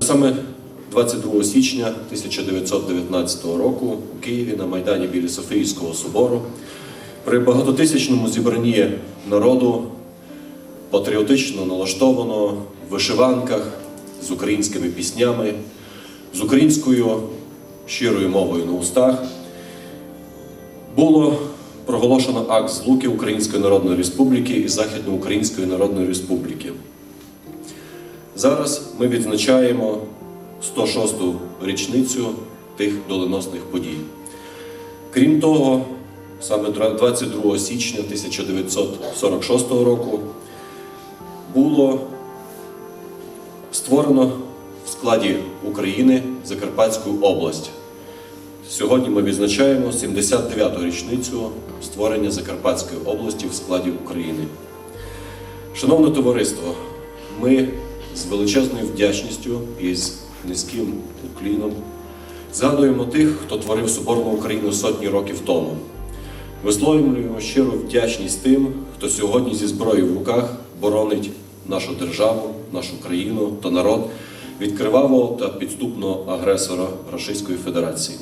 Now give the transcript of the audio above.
Саме 22 січня 1919 року у Києві на Майдані біля Софійського собору при багатотисячному зібранні народу патріотично налаштовано в вишиванках з українськими піснями, з українською щирою мовою на устах було проголошено акт злуки Української Народної Республіки і Західноукраїнської Народної Республіки. Зараз ми відзначаємо 106-ту річницю тих доленосних подій. Крім того, саме 22 січня 1946 року було створено в складі України Закарпатську область. Сьогодні ми відзначаємо 79-ту річницю створення Закарпатської області в складі України. Шановне товариство, ми з величезною вдячністю і з низьким укліном згадуємо тих, хто творив Соборну Україну сотні років тому. Висловлюємо щиру вдячність тим, хто сьогодні зі зброєю в руках боронить нашу державу, нашу країну та народ від кривавого та підступного агресора Російської Федерації.